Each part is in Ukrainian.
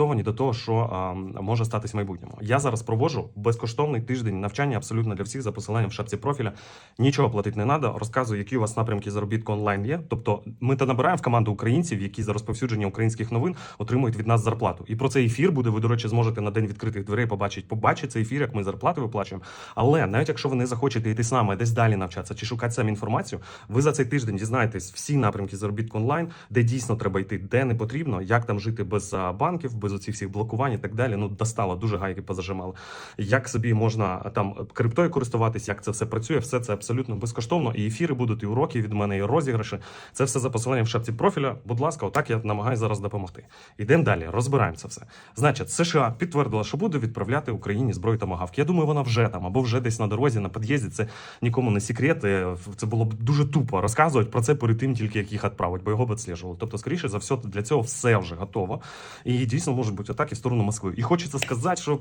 до того, що а, може статись в майбутньому. Я зараз проводжу безкоштовний тиждень навчання абсолютно для всіх за посиланням в шапці профіля. Нічого платити не треба. Розказую, які у вас напрямки заробітку онлайн є. Тобто, ми та набираємо в команду українців, які за розповсюдження українських новин отримують від нас зарплату. І про цей ефір буде. Ви, до речі, зможете на день відкритих дверей побачити. Побачити цей ефір, як ми зарплати виплачуємо. Але навіть якщо ви не захочете йти нами десь далі навчатися чи шукати самі інформацію, ви за цей тиждень дізнаєтесь всі напрямки заробітку онлайн, де дійсно треба йти, де не потрібно, як там жити без банків, без оцих всіх блокувань і так далі. Ну достало, дуже гайки позажимали. Як собі можна там криптою користуватись, як це все працює, все це абсолютно безкоштовно. І ефіри будуть, і уроки від мене, і розіграші. Це все за посиланням в шапці профіля. Будь ласка, отак я намагаюся зараз допомогти. Йдемо далі, розбираємо це все. Значить, США підтвердила, що буде відправляти Україні зброю та магавки. Я думаю, вона вже там або вже десь на дорозі, на під'їзді. Це нікому не секрет. Е, Це було б дуже тупо розказувати про це перед тим, тільки як їх відправити, бо його б відслежували. Тобто, скоріше за все, для цього все вже готово. І дійсно можуть бути атаки в сторону Москви. І хочеться сказати, що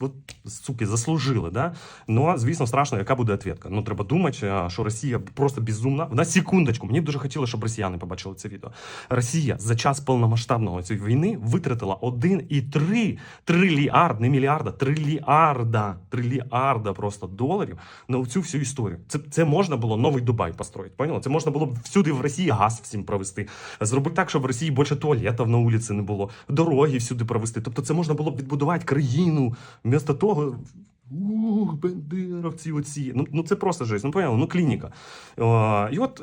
от, суки заслужили. Да? Ну звісно, страшно, яка буде відповідка. Ну треба думати, що Росія просто безумна. На секундочку, мені б дуже хотілося, щоб росіяни побачили це відео. Росія за час повномасштабного цієї війни витратила 1,3 трильярд, не мільярда, трильярда, трильярда просто доларів на цю всю історію. Це, це можна було новий Дубай построїти. Поняла? Це можна було б всюди в Росії газ всім провести. Зробити так, щоб в Росії більше туалетів на вулиці не було, дороги всюди провести. Тобто, це можна було б відбудувати країну вмісто того. Ух, бендеровці оці. Ну, ну це просто жесть. Ну, поняли? Ну, клініка. О, і от.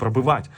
пробивати.